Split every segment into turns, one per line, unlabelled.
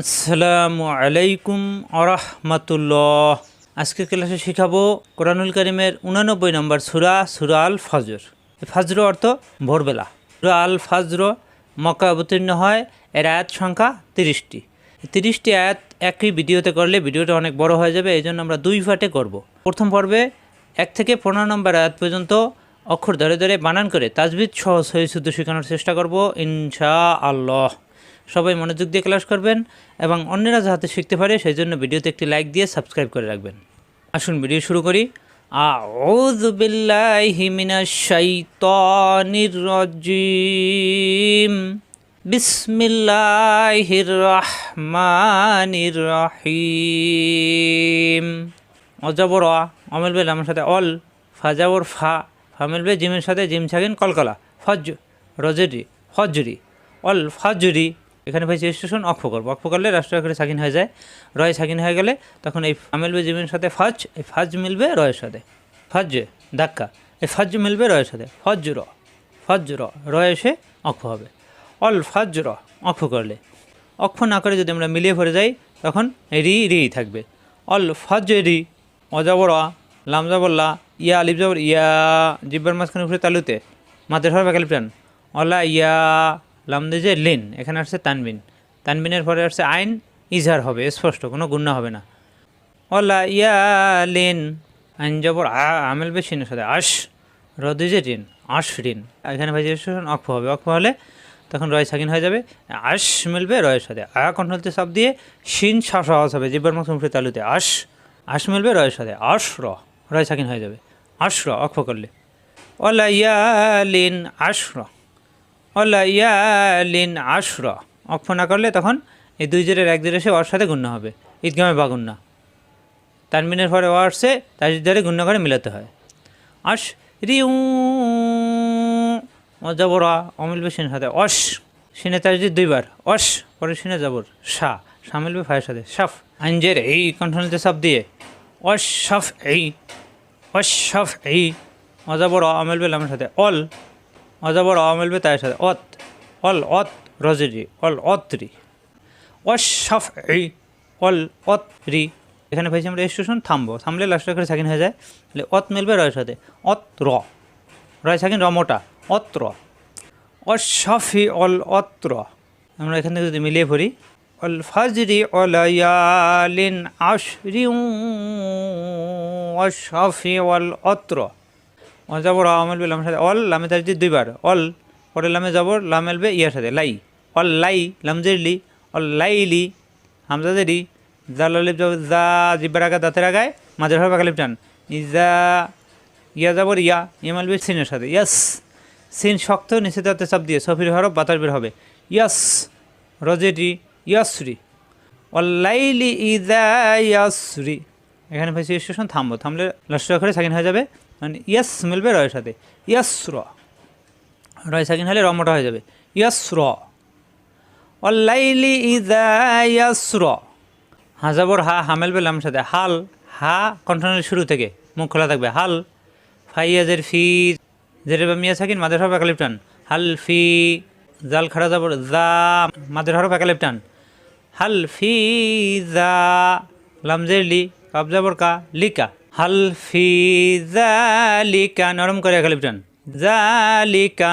আসসালামু আলাইকুম আরহামাতুল্লাহ। আজকে ক্লাসে শেখাবো কোরআনুল করিমের উনানব্বই নম্বর সুরা সুরা আল ফজর ফজর অর্থ ভোরবেলা। সুরা আল ফজর মক্কা অবতীর্ণ হয়, এর আয়াত সংখ্যা তিরিশটি। তিরিশটি আয়াত একই ভিডিওতে করলে ভিডিওটা অনেক বড় হয়ে যাবে এই জন্য আমরা দুই ফাটে করব। প্রথম পর্বে এক থেকে পনেরো নম্বর আয়াত পর্যন্ত অক্ষর ধরে ধরে বানান করে তাজবিদ সহ সহি শুদ্ধ শেখানোর চেষ্টা করব ইনশা আল্লাহ সবাই মনোযোগ দিয়ে ক্লাস করবেন এবং অন্যরা যাতে শিখতে পারে সেই জন্য ভিডিওতে একটি লাইক দিয়ে সাবস্ক্রাইব করে রাখবেন। আসুন ভিডিও শুরু করি। আউযু বিল্লাহি মিনাশ শাইতানির রাজিম। বিসমিল্লাহির রহমানির রহিম। অজবর অ, সাথে অল ফাজাবর ফা ফামিল বে জিমের সাথে জিম ছাগেন কলকলা ফজ রজরি ফজরি অল ফজরি এখানে ভাই স্টেশন অক্ষ করব অক্ষ করলে রাষ্ট্র করে সাকিন হয়ে যায়। রয় সাকিন হয়ে গেলে তখন এই মিলবে জিমের সাথে ফাজ এই ফাজ মিলবে রয়ের সাথে। ফজ ধাক্কা। এই ফজ মিলবে রয়ের সাথে। ফজ র ফজ র রয় এসে অক্ষ হবে। অল ফজ র অক্ষ করলে অক্ষ না করে যদি আমরা মিলিয়ে ভরে যাই তখন রি রি থাকবে। অল ফজ রি অজাবর অ, লাম জাবল্লা ইয়া আলিফ জাবর ইয়া জিব্বার মাঝখানে উপরে তালুতে মাদের টান অলা ইয়া লাম দিয়ে যে লিন, এখানে আসছে তানবিন। তানবিনের পরে আসছে আইন, ইজহার হবে স্পষ্ট, কোনো গুণনা হবে না। অলা ইয়া লিন, আইন জবর, আ, আমেল বেশিনের সাথে আশ রদি যে ঋণ আশ ঋণ এখানে ভাই অক্ষ হবে, অক্ষ হলে তখন রয় সাকিন হয়ে যাবে, আশ মিলবে রয়ের সাথে আ কন্ট্রোলতে সব দিয়ে, শিন শ্বাস আওয়াজ হবে, জিব্বার মুখ মুখে তালুতে, আশ আশ মিলবে রয়ের সাথে আশ র, রয় সাকিন হয়ে যাবে, আশ র, অক্ষ করলে। অলা ইয়ালিন আশ র। অলা ইয়ালিন আশ র অক্ষ না করলে তখন এই দুই জেরের এক জের এসে ওর সাথে গুণ্য হবে। ঈদগামে বা গুণ্য তানমিনের পরে ও আসছে তার দ্বারে গুণ্য করে মিলাতে হয়। আশ রিউ অজাবরা অমিল বেশিন সাথে। অস সিনে তার দুইবার। অস পরে সিনে যাবর সা সামিল বে ফায়ের সাথে। সাফ আঞ্জের এই কণ্ঠনিতে সাপ দিয়ে। অস সাফ এই। অস সাফ এই। অজাবর অমিল বে লামের সাথে। অল অজাবর অমিল বে তার সাথে, অত, অল অত রজরি অল অত্রি সাফ এই অল অত রি এখানে ভাইছি আমরা স্টেশন থামবো, থামলে লাস্ট করে সাকিন হয়ে যায়। তাহলে অত মিলবে রয়ের সাথে, অত র। রয় সাকিন র মোটা অত্র অশাফি অল অত্র। আমরা এখান থেকে যদি মিলিয়ে পড়ি, অল ফাজরি অলায়ালিন আশরি অশাফি অল অত্র। অজাবর আমেল বে লামের সাথে, অল লামে তার যদি দুইবার, অল পরে লামে যাবর লামেল বে ইয়ার সাথে, লাই, অল লাই লামজেরলি অল লাইলি হামজাদেরি জালিপ যাব, জা জিব্বার আগা, দাঁতের আগায়, মাঝের হবে বাকালিপ টান ইজা ইয়া যাবর ইয়া ইমাল বি সিনের সাথে, ইয়াস, সিন শক্ত, নিচে দাঁতে চাপ দিয়ে, সফির হরফ, বাতাস বের হবে, ইয়াস রজেটি ইয়াসরি অল্লাইলি ইদা ইয়াসরি, এখানে ভাই স্টেশন থামবো, থামলে লাস্ট করে সাকিন হয়ে যাবে মানে ইয়াস মিলবে রয়ের সাথে। ইয়াসর। রয় সাকিন হলে রমটা হয়ে যাবে। ইয়াসর। অল্লাইলি ইদা ইয়াসর। হাজাবর হা হামেল বেলাম সাথে। হাল, হা কণ্ঠনের শুরু থেকে, মুখ খোলা থাকবে। হাল ফাইয়াজের ফি, জেরে বা মিয়া সাকিন, মাদের হরফ একালিপটান। হাল, ফি, জাল খাড়া যাবর, জা, মাদের হরফ একালিপটান। হাল, ফি, জা লামজের লি কাব যাবর কা লিকা হাল ফি জা লিকা নরম করে একালিপটান জা লিকা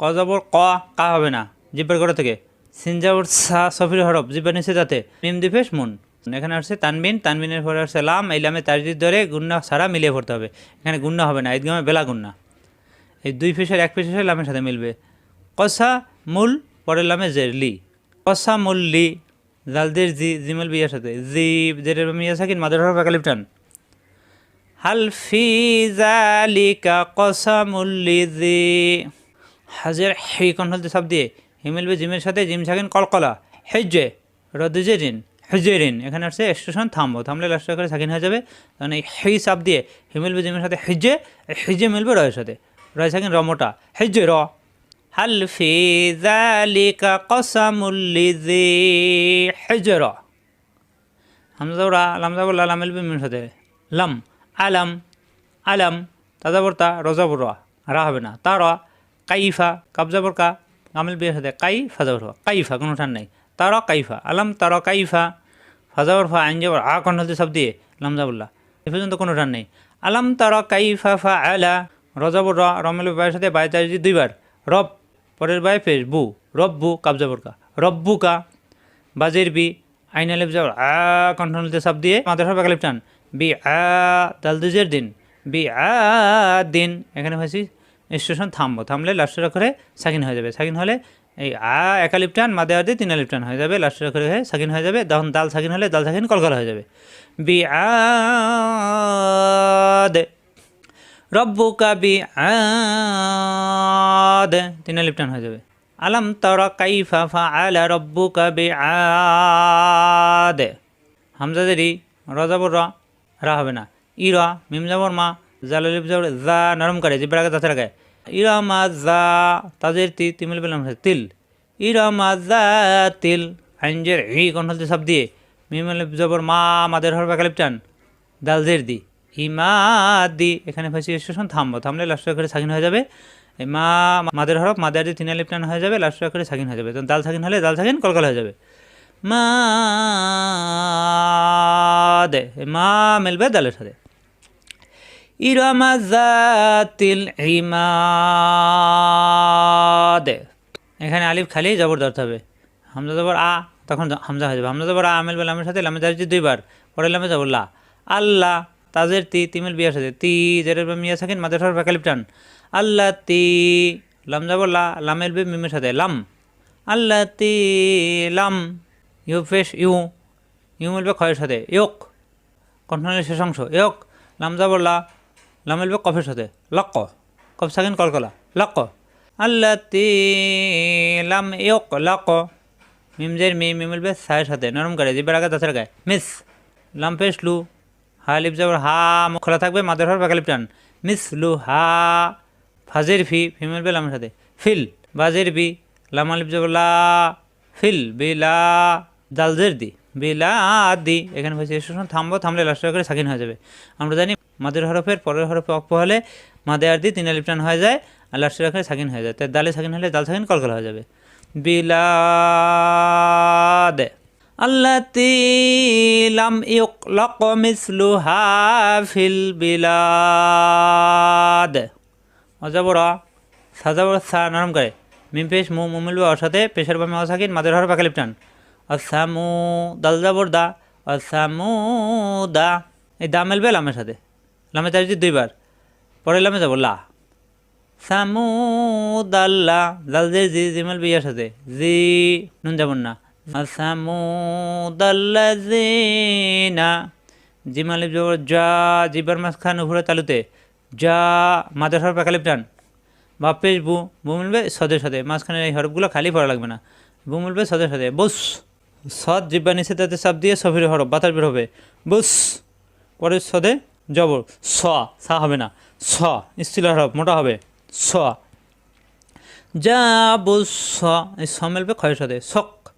ক যাবর ক, কা হবে না, জিব্বার করে থেকে। সিনজাবর সা সফির হরফ, জিব্বার নিচে যাতে। মিম দিফেস মুন। এখানে আসছে তানবিন, তানবিনের পরে আসছে লাম, এই লামে তাজদিদ ধরে গুন্না সারা মিলিয়ে পড়তে হবে। এখানে গুন্না হবে না ঈদগামে বেলা গুন্না। এই দুই ফেসের এক ফেসের লামের সাথে মিলবে। কসা মূল, পরের লামে জের, লি। কসা মূল, লি। জালদের জি, জিমেল বিয়ার সাথে। জি, জেরের মিয়া সাকিন, মাদার হরফ একালিপটান। হাল ফি জালিকা কসামুল জি হাজের, হে কন্ট্রোলতে সব দিয়ে হিমেলবে জিমের সাথে জিম থাকেন কলকলা হেজে রদুজেরিন হেজেরিন এখানে আসছে স্টেশন থামবো, থামলে লাস্ট করে সাকিন হয়ে যাবে। তখন এই হেই চাপ দিয়ে হিমেলবে জিমের সাথে হেজে হেজে মিলবে রয়ের সাথে। রয় সাকিন রমোটা হেজে র। হাল ফি জালিকা কসামুল জি হেজে র। হামজাউরা লামজাবুল্লাহ লাম মিলবে মিমের সাথে, লাম। আলাম আলাম, তাজাবর্তা রজাবর রা হবে না। তা র কাইফা কাবজাবর কা গামিল বিয়ের সাথে কাই ফাজাবর কাইফা, কোনো ঠান নাই। তারা, কাইফা, আলাম, তারা, কাইফা ফাজাবর ফা আইন যাবর আ কণ্ঠতে সব দিয়ে, লামজাবুল্লাহ। এ পর্যন্ত কোনো রান নেই। আলাম, তারা, কাইফা ফা আলা রজাবর র রমেল বায়ের সাথে বাই তার দুইবার, রব, পরের বাই ফেস বু, রব্বু কাবজাবর কা রব্বু কা বাজের বি, আইন আলিফ যাবর আ কণ্ঠতে সব দিয়ে মাদের সব একালিপ টান বি আ দাল দুজের দিন। বি আ দিন এখানে হয়েছি স্টেশন থামবো। থামলে লাস্টের অক্ষরে সাকিন হয়ে যাবে। সাকিন হলে এই আ একালিপ টান মাদে আদে তিন আলিপ হয়ে যাবে। লাস্টের অক্ষরে হয়ে সাকিন হয়ে যাবে। তখন দাল সাকিন হলে দাল সাকিন কলকল হয়ে যাবে। বি আ দে রব্বুকা বি আদ তিন আলিপ টান হয়ে যাবে। আলাম তরা কাইফা ফা আলা রব্বুকা বি আদ হামজাদেরই রজাবর র রা হবে না। ইরা, মিম যাবর মা জালালিপ যাবর জা নরম করে জিব্বার আগে তাতে রাখায় ইরা মা জা তাজের তি তিমিল বেলাম তিল। ইরা মা জা তিল আইনজের ই কণ্ঠতে সব দিয়ে। মিম আলিফ যাবর মা, মাদের হর বাকালিপ টান। দালজের দি। ইমাদি এখানে ফাঁসি স্টেশন, থামবো। থামলে লাস্ট করে সাকিন হয়ে যাবে। মা, মাদের হরফ, মাদের দি তিন হয়ে যাবে, লাস্ট করে সাকিন হয়ে যাবে। তখন দাল সাকিন হলে দাল সাকিন, কলকল হয়ে যাবে। মা দে এই মা মিলবে দালের সাথে। ইরামা জাতিল ইমাদে। এখানে আলিফ খালি জবর ধরতে হবে। হামজা জবর আ, তখন হামজা হয়ে যাবে। হামজা জবর আ মিলবে লামের সাথে লামে দাঁড়িয়ে দুইবার। পরে লামে যাব লা। আল্লাহ তাজের তি, তিমিল বিয়ার সাথে। তি জেরের মিয়া থাকেন মাদের সর কালিপ টান। আল্লাহ তি, লাম যাব লা, লামের বে মিমের সাথে, লাম। আল্লাহ তি, লাম। ইউ ফেস, ইউ ইউ মিলবে ক্ষয়ের সাথে ইয়োক শেষ অংশ ইয়োক লাম যাব লা লাম মিলবে কফের সাথে, লক্ক, কফ সাকিন কলকলা, লক্ক। আল্লাহ তি লাম ইয়োক লক্ক। মিমজের মি মিমিলবে সায়ের সাথে, নরম করে, জিব্বার আগে দাঁতের গায়ে, মিস। লাম পেশ লু, হা, লিপ যাবার হা খোলা থাকবে মাদের হর বাকালিপ টান মিস, লু, হা, ফাজের ফি ফি মিলবে লামের সাথে, ফিল, বাজের বি, লামা লিপ যাবার লা, ফিল বিলা জালজের দি বিলা দি এখানে হয়েছে স্টেশন থামবো, থামলে লাস্ট করে সাকিন হয়ে যাবে। আমরা জানি মাদের হরফের পরের হরফে অক্ষ হলে মাদে আর দি তিন লিপটান হয়ে যায় আর লাস্টের আখরে সাকিন হয়ে যায়। তাই দালে সাকিন হলে দাল সাকিন, কলকল হয়ে যাবে। বিলাদে। আল্লাতি লাম ইউকলাক মিসলুহা ফিল বিলাদ। অজাবরা, সাজাবর সা নরম করে। মিম পেশ, মু, মুমিল বা সাথে পেশার বামে অসাকিন, মাদের হর পাকালিপ অসামু দাল যাবর দা। অসামু দা। এই দা মেলবে লামের সাথে। লামে তার দুইবার। পরে লামে যাব, লা। সামুদাল্লা জাল যে জি জিমেল বিয়ার সাথে। জি, নুন যাবন না। আসামু দাল্লা জি, না। জি জিমালিপ জবর যা জিবার মাঝখান উপরে তালুতে। যা মাদের হর পাকালিপ টান। বা পেশ বু বু মিলবে সদের সাথে। মাঝখানে এই হরফগুলো খালি পড়া লাগবে না। বু মিলবে সদের সাথে। বস। সদ জিব্বা নিষেধাতে চাপ দিয়ে সফির হরফ, বাতাস বের হবে। বুস, পরের সদে জবর। স, সা হবে না। স স্থিল হরফ, মোটা হবে। স। যা, বুস, স, এই স মেলবে ক্ষয়ের সদে। শক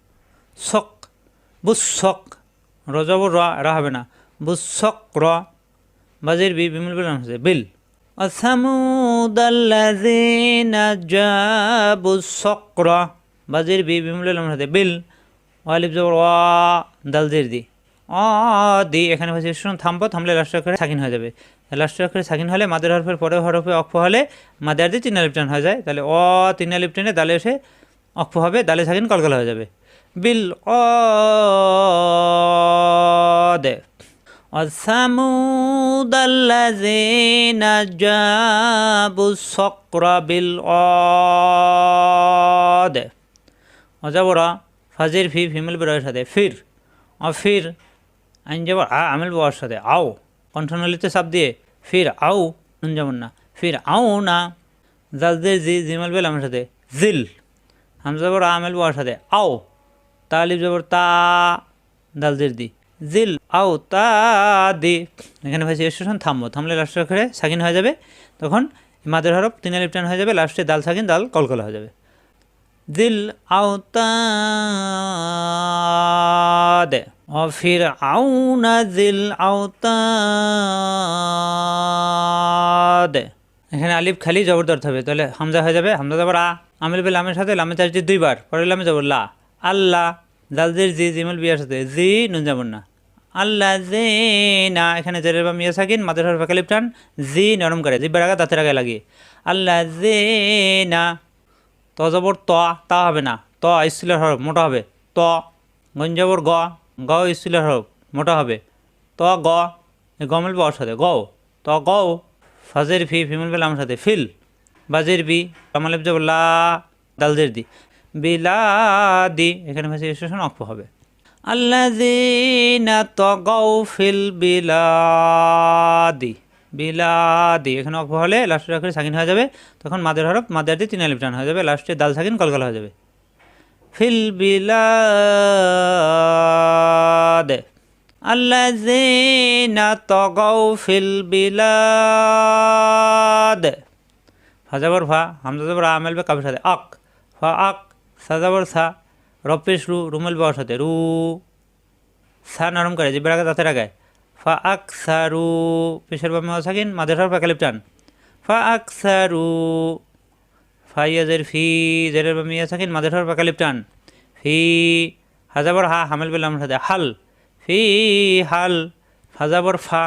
শক বুস র রজব র, রা হবে না। বুস শক র। বাজির বি বিমিল না হচ্ছে বিল। অসামুদ আল্লাযীনা জাবুস সক, র। বাজির বি বিমিল বিল হচ্ছে বিল। ওয়ালিফ জবর ওয়া দাল জের দি অ দি এখানে হচ্ছে শুনুন থামবো থামলে লাস্ট অক্ষরে সাকিন হয়ে যাবে লাস্ট অক্ষরে সাকিন হলে মাদের হরফের পরে হরফে অক্ষ হলে মাদের দিয়ে তিন লিপটান হয়ে যায় তাহলে অ তিন লিপটানে দালে এসে অক্ষ হবে দালে সাকিন কলকল হয়ে যাবে বিল অ দে وثمود الذين جابوا الصقر بالعاد অজাবরা ফাজির ফি, ফিমেল বেরোয়ের সাথে, ফির, অফির আইন যাবর আ, আমিল বাবার সাথে, আও, কণ্ঠনলিতে সাপ দিয়ে, ফির, আও নুন যেমন না ফির, আও না জালদের জি, জিমেল বেল আমার সাথে, জিল হামজাবর আমেল বাবার সাথে, আও, তালিব যাবর তা দালদের দি, জিল, আও, তা, দি, এখানে ভাই স্টেশন থামবো থামলে লাস্টের অক্ষরে সাকিন হয়ে যাবে, তখন মাদের হরফ তিনে হয়ে যাবে, লাস্টে দাল সাকিন, দাল কলকল হয়ে যাবে। দিল আওতাদ। অফির আউনা দিল আওতাদ। এখানে আলিফ খালি জবর ধরতে হবে। তাহলে হামজা হয়ে যাবে। হামজা যাবার আ আমিল বেল আমের সাথে, লামে চার্জি দুইবার পরে লামে যাব লা। আল্লাহ দালদের জি, জিমুল, বিয়ার সাথে। জি, নুন যাবন না। আল্লাহ জে না। এখানে জেরের বা মিয়া সাকিন, মাদের হরফ টান। জি নরম করে। জিব্বার আগা দাঁতের আগে লাগিয়ে। আল্লাহ জে না। ত ত, তা হবে না। ত স্টিলের হরফ, মোটা হবে। ত গঞ্জাবর গ গ স্টিলের হরফ, মোটা হবে। ত, গ এই গ মিলবে সাথে গ ত গ ফাজের ফি ফি মিলবে আমার সাথে, ফিল। বাজের বি কামালিব যাব লা দালদের দি। বিলা দি এখানে ভাষা স্টেশন অক্ষ হবে। আল্লাযীনা তাগাউ ফিল বিলাদি। বিলাদি, এখানে অক্ষ হলে লাস্টের অক্ষরে সাকিন হয়ে যাবে, তখন মাদের হরফ, মাদের দিয়ে তিন আলিফ টান হয়ে যাবে লাস্টে দাল সাকিন কলকল হয়ে যাবে। ফিল বিলাদ, আল্লাযীনা তাগাউ ফিল বিলাদ। ফাজাবর ফা, হামজা জবর আমেল বে কাবের সাথে, আক। ফা আক সাজাবর সা রপেশ রু, রুমেল বাবার সাথে রু। সা নরম করে, যে বেড়াকে দাঁতে রাখায় ফা আক সা রু পেশের বামে সাকিন মাদের হর পাকালিপ টান ফা আক সা রু ফাইয়াজের ফি, জেরের বামে সাকিন মাদের হর পাকালিপ টান ফি, হাজাবর হা, হামেল বেলাম সাথে হাল। ফি, হাল ফাজাবর ফা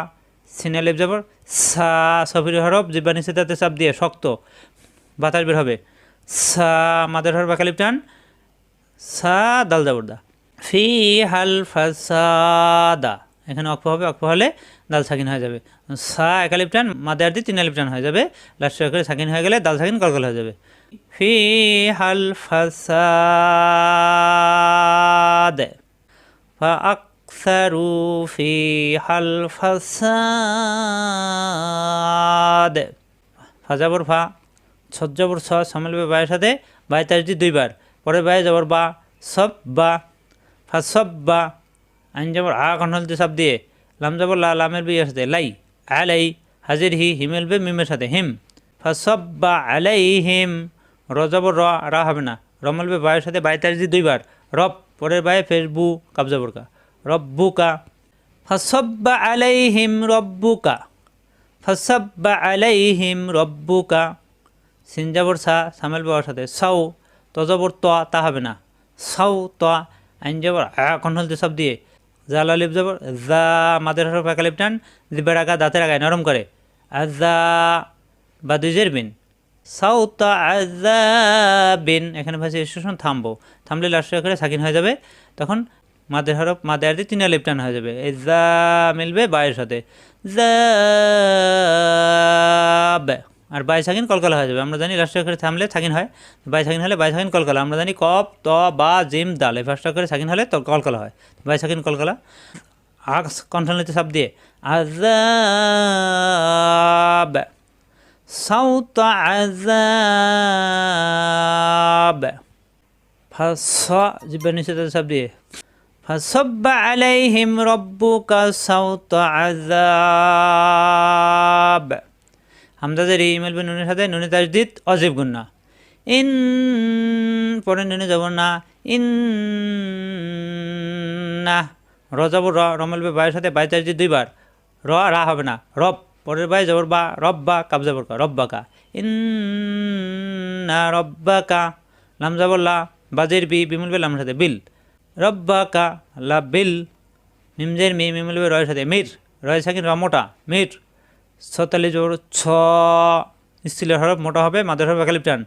সিনালিপ যাবর সা, সফির হরফ নিচে তাতে চাপ দিয়ে, শক্ত। বাতাস বের হবে। সা, মাদের হর বাকালিপ টান সা, দাল যাবর দা। ফি, হাল ফাসাদা এখানে অক্ফ হবে অক্ফ হলে দাল সাকিন হয়ে যাবে। সা একালিপটান, মাদার দি তিন আলিপটান হয়ে যাবে। লাস্ট করে সাকিন হয়ে গেলে দাল সাকিন কলকাল হয়ে যাবে। ফি হাল ফাসাদ ফাকসারু ফি হাল ফাসাদ। ফাজাবর ফা সজ্জাবর স সামলবে বায়ের সাথে, বায় তার দুইবার। পরে বায়ে যাবর বা, সব বা, ফা সব বা আইন যাবর আ কন্ট্রোলতে সব দিয়ে, লাম যাবর লা লামের বিয়ের সাথে লাই, আলাই, হাজির হি, হিমেল বে মিমের সাথে, হিম। ফা সব বা আলাই হিম র যাবর র রা হবে না। রমল বে বায়ের সাথে বাই তাজদি দুইবার। রব, পরের বায়ে ফের ফেসবু কাবজাবর কা রব্বুকা। ফসব্বা আলাইহিম, রব্বুকা। ফসব্বা আলাইহিম, রব্বুকা। সিনজাবর সা, সামেল বাবার সাথে সাউ তজবর ত, তা হবে না। সাউ ত যাবর আ কন্ট্রোল সব দিয়ে জাল আলিফ যাবর জা মাদের হরফ একালিপ টান জিবের আগা দাঁতের আগায় নরম করে। আজা বা দুইজের বিন। সাউত আজাবিন এখানে ভাসি স্টেশন থামবো। থামলে লাস্ট করে সাকিন হয়ে যাবে। তখন মাদের হরফ, মাদের আর আলিফ টান হয়ে যাবে। এই জা মিলবে বায়ের সাথে। জাব আর বাই সাকিন কলকালা হয়ে যাবে আমরা জানি লাস্ট করে থামলে সাকিন হয় বাই সাকিন হলে বাই সাকিন কলকালা আমরা জানি কপ ত বা জিম দাল এই ফার্স্ট করে সাকিন হলে তো কলকালা হয় বাই সাকিন কলকালা আগ কন্ট্রোলিতে সব দিয়ে আজাব صوت عذاب فص جبنا نسيت السبب دي فصب عليهم ربك صوت عذاب হামদাদের এই ইমেল নুনের সাথে নুনে তাজদিদ অজীব গুন্না ইন পরে নুনে যাব না। ইন না। র যাব র রমেলবে বায়ের সাথে বাই তাজদিদ দুইবার। র রা হবে না। রব, পরের বাই জবর বা রব্বা কাব জবর কা রব্বাকা ইন্না রব্বাকা লাম জবর লা, বাজের বি বিমুল বে লামের সাথে বিল। রব্বাকা লা বিল। মিমজের মি মিমুল বে রয়ের সাথে মির। রয় সাকিন র মোটা, মির। ছতালি জোর ছ স্টিলের হরফ মোটা হবে, মাদের হরফ একালিপ টান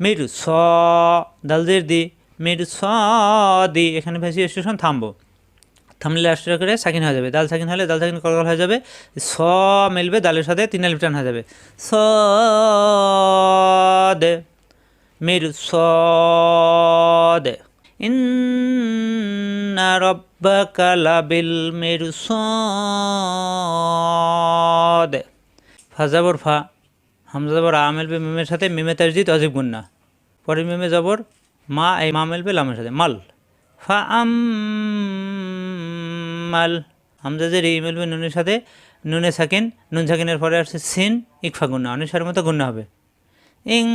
মির ছ দালদের দি, মির স, দি, এখানে ভেসি স্টেশন থামবো। থামলে লাস্টের করে সাকিন হয়ে যাবে। দাল সাকিন হলে দাল সাকিন কলকল হয়ে যাবে। স মিলবে দালের সাথে তিন আলিফ টান হয়ে যাবে। স, দে, মির স, দে। ইন্না রব্বাকা লাবিল মির স ফাজাবর ফা হামজা জবর আ মিলবে মিমের সাথে মিমে তাজদিদ অজিব গুন্না। পরে মিমে জবর মা, এই মা মিলবে লামের সাথে, মাল। ফা আম মাল হামজাজের এই মিলবে নুনের সাথে, নুনে সাকিন, নুন সাকিনের পরে আসছে সিন, ইকফা গুন্না অনুসারের মতো গুন্না হবে। ইং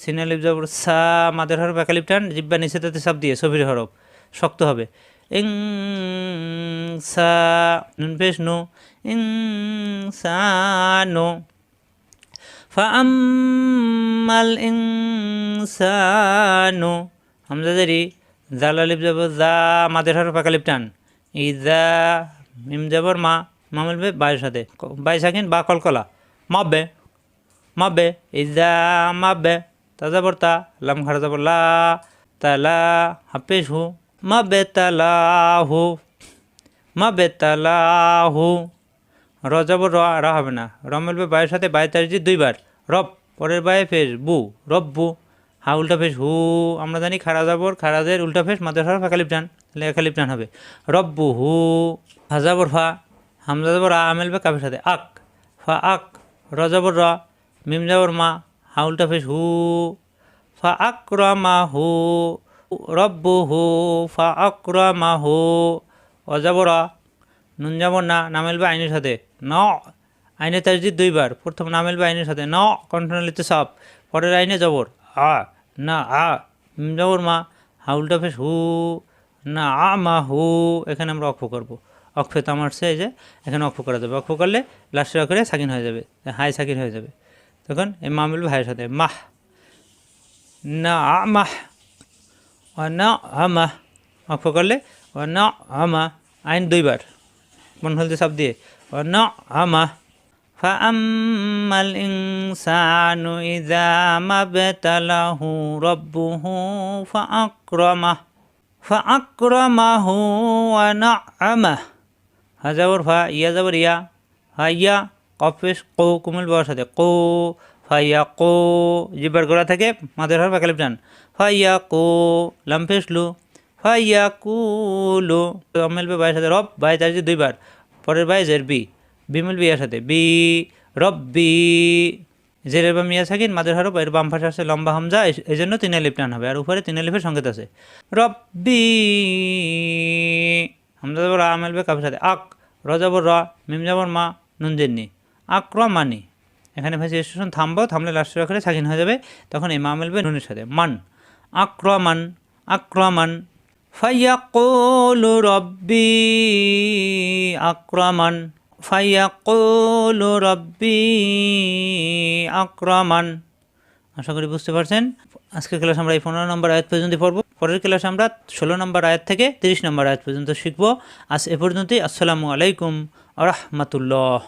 সিনালিপ জবর সা, মাদের হরফ একালিপ টান, জিব্বা নিচে সব দিয়ে সবির হরফ, শক্ত হবে। ইং, সা, নুন পেশ, নো ইং সা নো فأما الإنسان হামজাদারি জাল আলিফ যাব জা মাদের হরফ একালিপ টান ইজা মিম যাবর মা মা মিলবে বায়ের সাথে ক- বাই সাকিন বা কলকলা মাবে মাবে ইজা মাবে তা যাবর তা লাম খাড়া যাবর লা তালা হাফেজ হু মাবে তালা হু মাবে তালা হু র যাবর র হবে না। র মিলবে বায়ের সাথে বাই তারিজি দুইবার। রব, পরের বায়ে ফেস বু। রব, বু। হা, উল্টা ফেস হু। আমরা জানি খাড়া যাবর খাড়াদের উল্টা ফেস মাদের হরফ একালিপ টান তাহলে একালিপ টান হবে রব্বু হু হাজাবর ফা হামজা যাবর আ মিলবে কাফের সাথে। আক। ফা, আক। র যাবর র। মিম যাবর মা। হা, উল্টা ফেস হু। ফা, আক, র, মা, হু। রব্বু হু। ফা, আক, র আক্রমা হু। অজাবর আ নুন যাবর না। না মিলবে আইনের সাথে। ন আইনে তাজদিদ দুইবার। প্রথম নামেল বা আইনের সাথে। ন কণ্ঠনালিতে সাপ পরের আইনে জবর। আ, না, আ জবর মা। হা, উল্টা ফেস হু, না, আ, মা, হু। এখানে আমরা অক্ষ করব। অক্ষে তো আমার সে যে, এখানে অক্ষ করা যাবে। অক্ষ করলে লাস্টের অক্ষরে সাকিন হয়ে যাবে। হাই সাকিন হয়ে যাবে। তখন এই মা মিলবে হাইয়ের সাথে। মাহ, না, আ মাহ ও না আমা অক্ষ করলে ও না আমা আইন দুইবার। মন হলতে সব দিয়ে। ও না আমা فأما الإنسان إذا ما ابتلاه ربه فأكرمه فأكرمه ونعمه هذا ورفا يا زبر يا هيا কফিস কো কুমিল বড় সাথে কো ফাইয়া কো জিব্বার গোড়া থেকে মাদের হর বাকালিপ টান ফাইয়া কো লাম্পেস লু ফাইয়া কুলু মিলবে বাইয়ের সাথে রব বাই তার যে দুইবার পরের বাই জের বি বি মিলবে ইয়ার সাথে, বি রব্বি জেরের বা মিয়া সাকিন, মাদের হরফ এর বাম পাশে আছে লম্বা হামজা, এই- জন্য তিন আলিফ টান হবে, আর উপরে তিন আলিফের সংকেত আছে। রব্বি হামজা যাবর আ মিলবে কাফের সাথে। আক, র যাবর র, মিম যাবর মা, নুন জেননি আক্রমানি এখানে ভাই স্টেশন থামবো, থামলে লাস্ট আখরে সাকিন হয়ে যাবে, তখন এই মা মেলবে নুনের সাথে। মান আক্রমান আক্রমান ফাইয়াকুলু রব্বি আক্রমান ফাইয়াকুলু রব্বি আক্রমান। আশা করি বুঝতে পারছেন। আজকের ক্লাস আমরা এই পনেরো নম্বর আয়াত পর্যন্ত পড়ব। পরের ক্লাস আমরা ষোলো নম্বর আয়াত থেকে তিরিশ নম্বর আয়াত পর্যন্ত শিখব। আজ এ পর্যন্তই। আসসালামু আলাইকুম আ রহমতুল্লাহ।